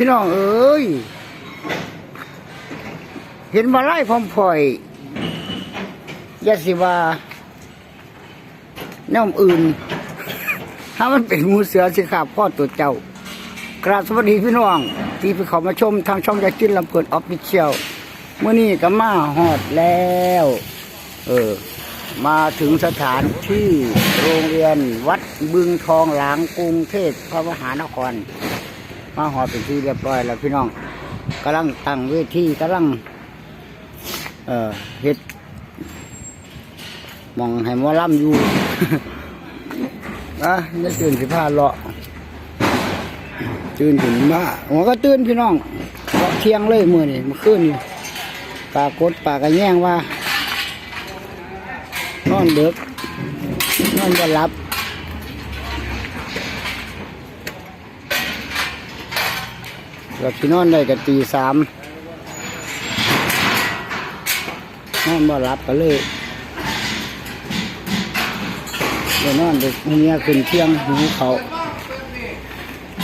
พี่น้องเอ้ย เห็นมาไล่พร้อมพอยยาสิว่าน้ำอื่น ถ้ามันเป็นงูเสือสิขาบพ่อตัวเจ้ากราบสวัสดีพี่น้อง ที่ไปเขามาชมทางช่องยาจิ้นลำเพินออฟฟิเชียลเมื่อนี้ก็มาหอดแล้ว เออ มาถึงสถานที่โรงเรียนวัดบึงทองหลางกรุงเทพพระมหานคร มาหอเป็นที่เรียบร้อยแล้วพี่น้องกำลังตั้งเวทีกำลังเอ่อเฮ็ดมองให้หมอลำอยู่อะจะตื่นสิพาเลาะตื่นถึงมาหัวก็ตื่นพี่น้องเลาะเที่ยงเลยมือนี่มื่อคืนนี่ปลากดปลากระแย่งว่านอนเด็กนอนจะหลับ เราที่นอนได้กันตีสามนอนบ่หลับก็เลยเดี๋ยวนอนเด็กเมียขึ้นเที่ยงหูเขา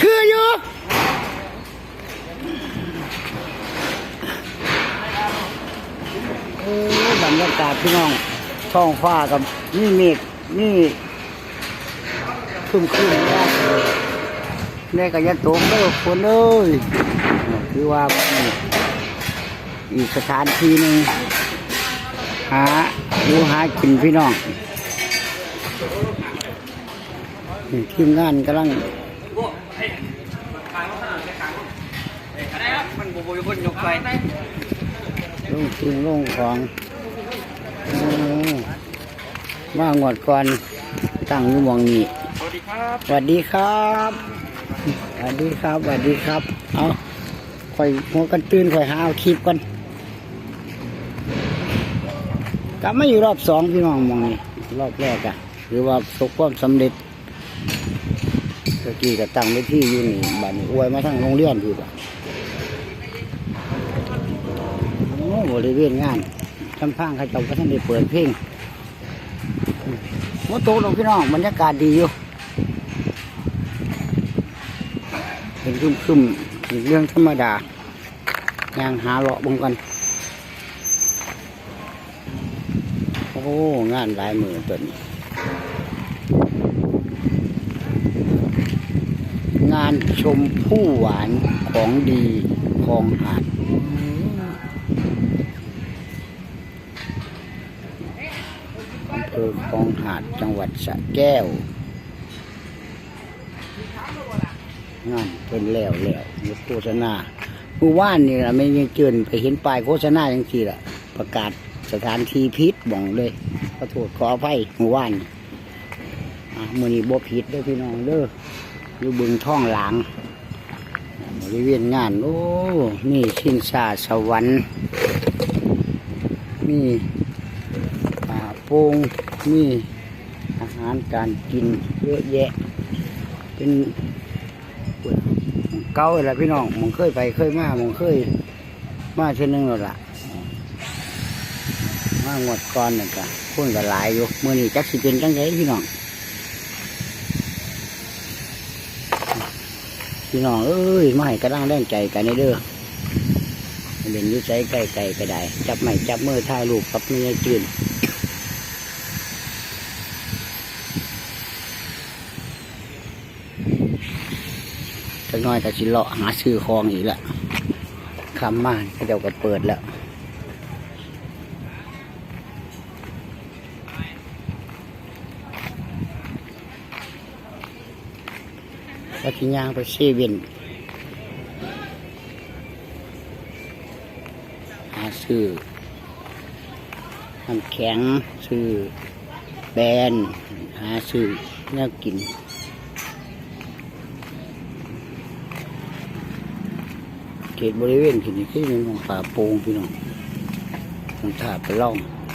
คืออยู่บรรยากาศพี่น้องท้องฟ้ากับนี่เมฆนี่ขึ้นขึ้นแรกเลยแม่ก็อยันโตกเด้อคนเอ้ย คือว่าอีกสถานที่หนึ่งหาดูหากินพี่น้องนี่ทีมงานกำลังลุกไปลงทุนลงของโอ้มางวดก่อนตั้งอยู่มองนี้สวัสดีครับสวัสดีครับสวัสดีครับสวัสดีครับเอา คอยหัวกันตื่นคอยหาเอาคลิปกันกลับมาอยู่รอบสองพี่น้องมองนี้รอบแรกอะหรือว่าประสบความสำเร็จเมื่อกี้ก็ตั้งไว้ที่อยู่นี่บัดนอวยมาทั้งโรงเรียนพี่บ่ะโอ้บริเวณงานทำพังเขาเจ้าก็ท่านได้เปิดเพลงโอ้โตลงพี่น้องบรรยากาศดีอยู่เป็นคึม คึมๆเรื่องธรรมดาย่างหาเลาะบงกัน โอ้ งานหลายมือตัวนี้ งานชมผู้หวานของดีคลองหาดอำเภอคลองหาดจังหวัดสระแก้วงานเป็นแล้วแล้ว โฆษณาเมื่อวานนี่ละไม่ยังเจินไปเห็นป้ายโฆษณาอย่างที่ละประกาศสถานที่พิษบ่องเลยขอโทษขออภัยเมื่อวานอะมือนี้บ่ผิดเด้อพี่น้องเด้ออยู่บึงท่องหลางบริเวณงาน โอ้นี่ชินชาสวรรค์มีป่าโป่งมีอาหารการกินเยอะแยะ เป็น เก่าแหละพี่น้องมึงเคยไปเคยมามึงเคย มาเช่นนึงแล้วล่ะมางวดก่อนนี่ก็คนก็หลายอยู่มื่อนี้จักสิเป็นจังไงพี่น้องพี่น้องเอ้ยไมาให้กระด้างแรงใจกันเด้อเล่นยุ่ใจใกล้ๆก็ไดจับไม้จับมือถ่ายรูปกับเมียจืนจักห น้อยก็สิเลาะหาซื้อของอีกละคำมานเขาเจ้าก็เปิดแล้วก็ที่ย่างไปเซเว่นหาซื้อน้ำแข็งซื้อแบรนด์หาซื้อเนื้อกิน เข ตบริเวณที่นี่คือเป็นของป่าโป่งพี่น้องมันถาดไปล่อง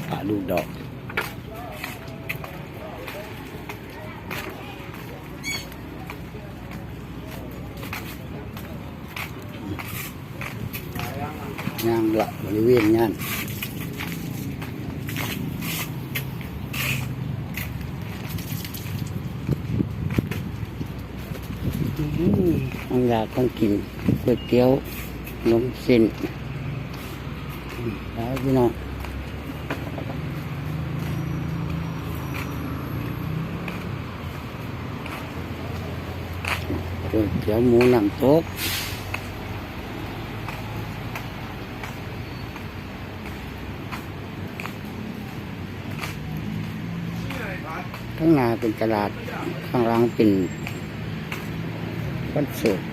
ป่าลูกดอกงานละบริเวณงานอืมอังยาของกินก๋วยเตี๋ยว นมเส้นไปพี่น้องก๋วยเตี๋ยวหมูน้ำตกข้างหน้าเป็นตลาด ข้างล่างเป็นคอนเสิร์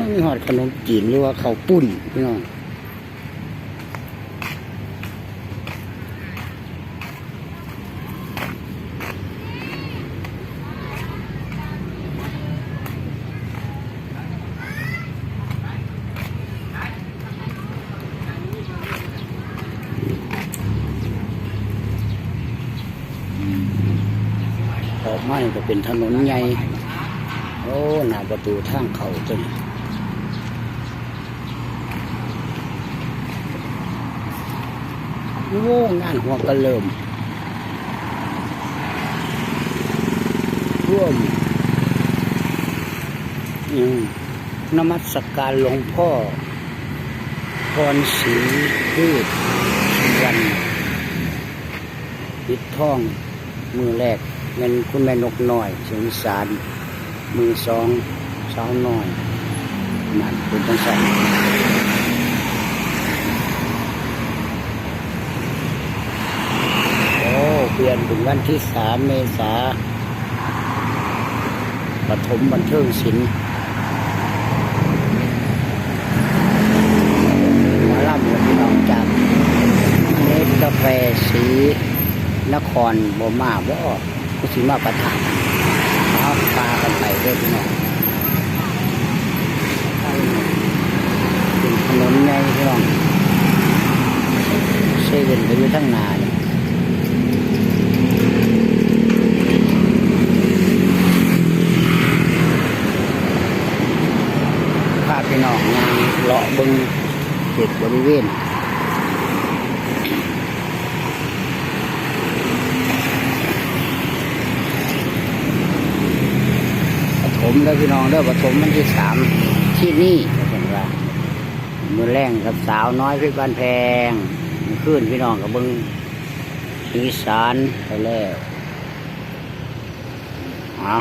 ตไม่มีหอดขนมจีนหรือว่าข้าวปุ้นพี่น้องออกมานี่ก็เป็นถนนใหญ่ โอ้ หน้าประตูทางเขาตัวนี้ โอ้งานหัวกระเริ่มร่วมอืมนมัสการหลวงพ่อพรศรีพืชสุวรรณปิดท่อง มือแรกเงินคุณแม่นกน้อยเสียงสาร มือสองสาวน้อยนั่นเป็นจังสันโอ้เปลี่ยนเป็นวันที่สามเมษาปฐมบันเทิงศิลป์มาล่ำกับพี่น้องจากเนตกาแฟสีนครบ่มาบ่ก็สิมาประทานเอาปลากันไปเด้อพี่น้องเป็นถนนใหญ่พี่น้องเซเว่นก็อยู่ทั้งนาเนี่ยพาพี่น้องงานเลาะเบึงเขตบ ริเวณปฐมแล้วพี่น้องเด้อปฐมมันที่สามที่นี่เห็นว่ามือแรงกับสาวน้อยพี่บ้านแพงขึ้นพี่น้องกับเบิ้งอีสานไปแล้วเอา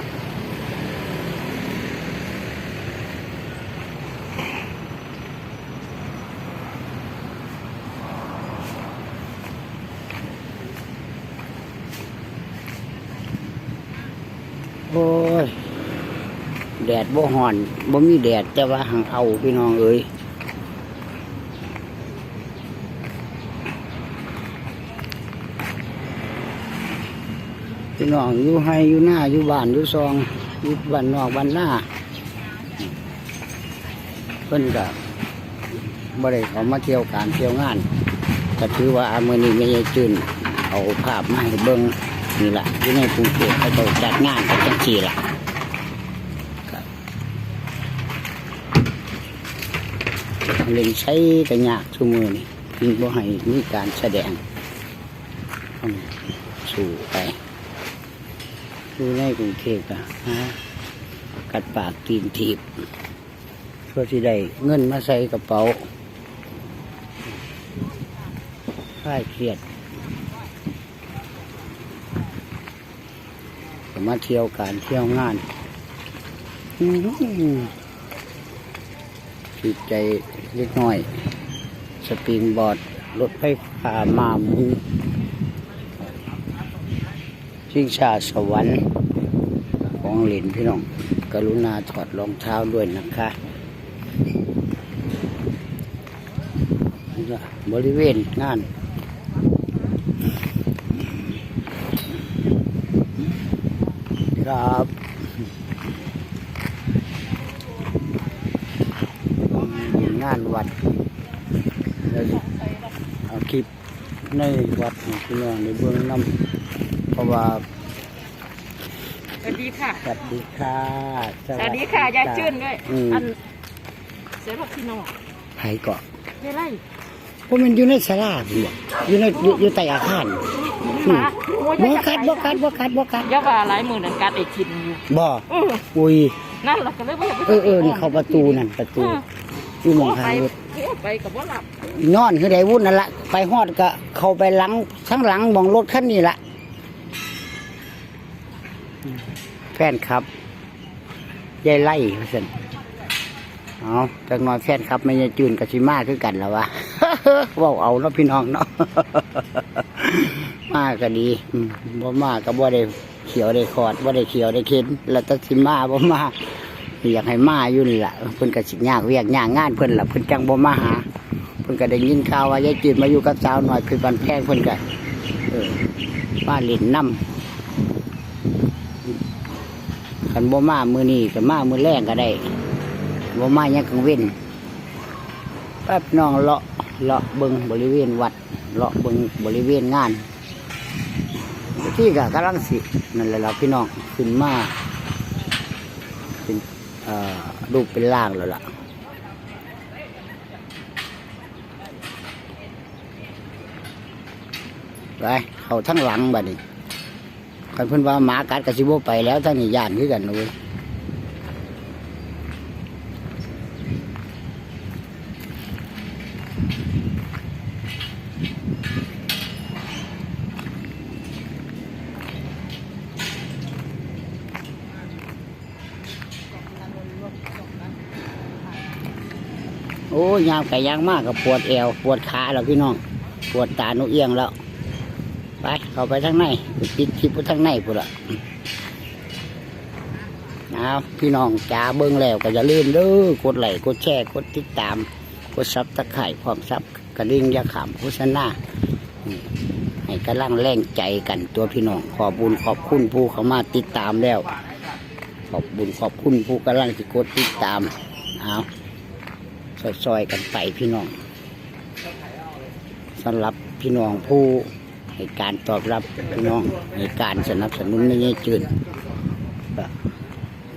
โอ้ย แดบ่ห่อนบ่มีแดดแต่ว่าหังเอาพี่น้องเอ้ยพี่น้องอยู่ให้อยู่หน้าอยู่บ้านอยู่ซองอยู่บ้านนอกบ้านหน้าเพิ่นก็บ่ได้เขามาเที่ยวการเที่ยวงานก็ถือว่ามื้อนี้ไม่ใช่จืนเอาภาพมาให้เบิ่งนี่แหละอยู่ในกรุงเทพเขาเจ้าจัดงานกันจังซี่ละ เล่นใช้แต่ยากชั่วมือนี่ยิงบ่ให้มีการแสดงต้องสู่ไปอยู่ในกรุงเทพอะฮะกัดปากตีนทีบเพื่อที่ได้เงินมาใส่กระเป๋าค่ายเครียดก็มาเที่ยวการเที่ยวงาน อืม จิตใจเล็กน้อย สปริงบอร์ดรถไฟฟ้ามามุนชิงชาสวรรค์ของเหรียญพี่น้อง กรุณาถอดรองเท้าด้วยนะคะบริเวณงานครับ งาน วัดแล้วสิเอาคลิปในวัดให้พี่น้องในเบื้องน้ำเพราะว่าสวัสดีค่ะสวัสดีค่ะสวัสดีค่ะยายชื่นด้วยอืมอันเสียรับพี่น้องไผเกาะไม่ไรเพราะมันอยู่ในศาลาพี่บอกอยู่ในอยู่อยู่ใต้อาคารหมาโมยบ่จะกัดบ่กัดบ่กัดบ่กัดอย่าว่าหลายมือนั่นกัดไอ้ชินอยู่บ่เอออุ้ยนั่นแหละก็เลยว่าเออเออนี่เข้าประตูนั่นประตู อยู่หมองทางรถโอ้ไปกับว่าหลับนอนคือได้วุ่นนั่นละไปฮอดก็เข้าไปหลังทั้งหลังหมองรถคันนี้ละแฟนครับยายไล่ว่าซั่นเอาจักหน่อยแฟนครับไม่ยายจืนกับชิมาคือกันแล้ววะเว่าเอาเนาะพี่น้องเนาะมาก็ดีอืมบ่มาก็บ่ได้เขียวได้ขอดบ่ได้เขียวได้เข็นแล้วแตัสิมาบ่มา อยากให้มาอยู่นี่ล่ะเพิ่นก็สิยากเวียกยากงานเพิ่นล่ะเพิ่นจังบ่มาหาเพิ่นก็ได้ยินข่าวว่ายายจืดมาอยู่กับสาวหน่อยคือบันแพงเพิ่นก็เออมาเล่นน้ำคันบ่มามือนี้ก็มามือแรงก็ได้บ่มายังกังเว้นแป๊บน้องเลาะเลาะเบิงบริเวณวัดเลาะเบิงบริเวณงานที่ก็กำลังสินั่นแหละล่ะพี่น้องขึ้นมาเป็น รูปเป็นล่างแล้วล่ะไปเขาทั้งหลังบัดนี้คันเพื่อนว่าหมากัดกะชิบไปแล้วทั้งนี้ย่านคือกันเลย ยยามไก่ยางมากกับปวดเอวปวดขาแล้วพี่น้อง ปวดตาหนุเอียงแล้ว ไป เข้าไปทางในไปปิดคลิปไว้ทางในพุ่นละเอาพี่น้องจ๋าเบิ้งแล้วก็อย่าลืมเด้อกดไลค์กดแชร์กดติดตาม กดซับตะไคร่พร้อมซับกระดิ่งยาขำโฆษณาให้กำลังแรงใจกันตัวพี่น้อง ขอบบุญขอบคุณผู้เข้ามาติดตามแล้ว ขอบบุญขอบคุณผู้กำลังที่กดติดตามเอา ซอยๆกันไปพี่น้องสำหรับพี่น้องผู้ให้การตอบรับพี่น้องให้การสนับสนุนไม่ใช่จืน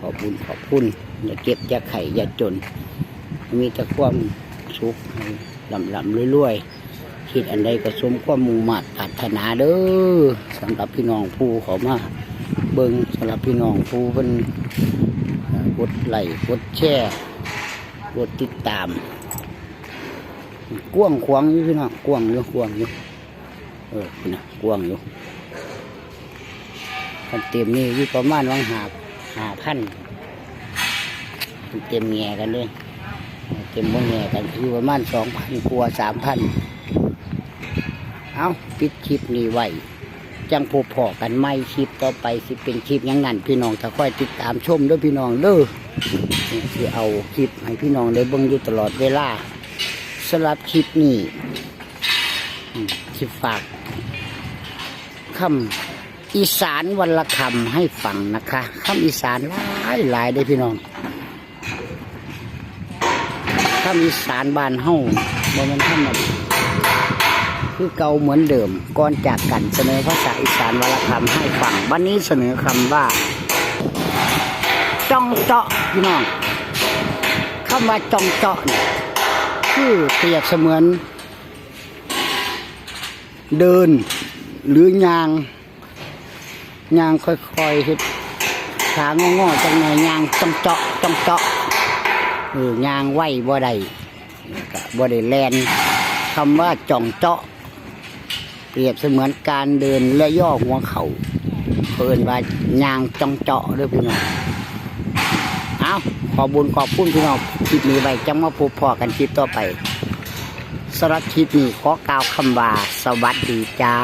ขอบคุณขอบคุณอย่าเก็บอย่าไข่อย่าจน มีแต่ความสุขให้ลำลำรวยๆคิดอันใดก็สมความมุ่งมั่นปรารถนาเด้อสำหรับพี่น้องผู้เขามาเบิงสำหรับพี่น้องผู้เป็นกดไลค์กดแชร์ กดติดตามกว้างขวางอยู่พี่น้องกว้างอยู่กว้างอยู่เออนะกว้างอยู่คันเต็มนี่อยู่ประมาณวังหาหาพันเต็มแง่กันเลยเต็มวงแง่กันอยู่ประมาณสองพันกว่าสามพันเอาปิดคลิปนี้ไว้จังพบพอกันไม่คลิปต่อไปสิเป็นคลิปยังงั้นพี่น้องถ้าค่อยติดตามชมด้วยพี่น้องเด้อ สิเอาคลิปให้พี่น้องได้เบิ่งอยู่ตลอดเวลาสำหรับคลิปนี้ที่ฝากคำอีสานวันละคำให้ฟังนะคะคำอีสานหลายหลายได้พี่น้องคำอีสานบ้านเฮาบ่แมันธรรมดาคือเก่าเหมือนเดิมก่อนจากกันเสนอภาษาอีสานวันละคำให้ฟัง วันนี้เสนอคำว่า จ้องเจาะพี่น้องคำว่าจ้องเจาะเนี่ยคือเปรียบเสมือน เดินหรือยางยางค่อยๆเฮ็ดขางองอๆจังไงยางจ้องเจาะจ้องเจาะเออยางไหวบ่ได้บ่ได้แลนคำว่าจ่องเจาะ เปรียบเสมือนการเดินและย่อหัวเขา่าเพิ่นว่ายางจ้องเจาะด้วยพี่น้อง ขอบุญขอบคุณพี่น้องคลิปนี้ไว้จะมาพบพอกันคลิปต่อไปสำหรับคลิปนี้ขอกล่าวคำว่าสวัสดีจ้า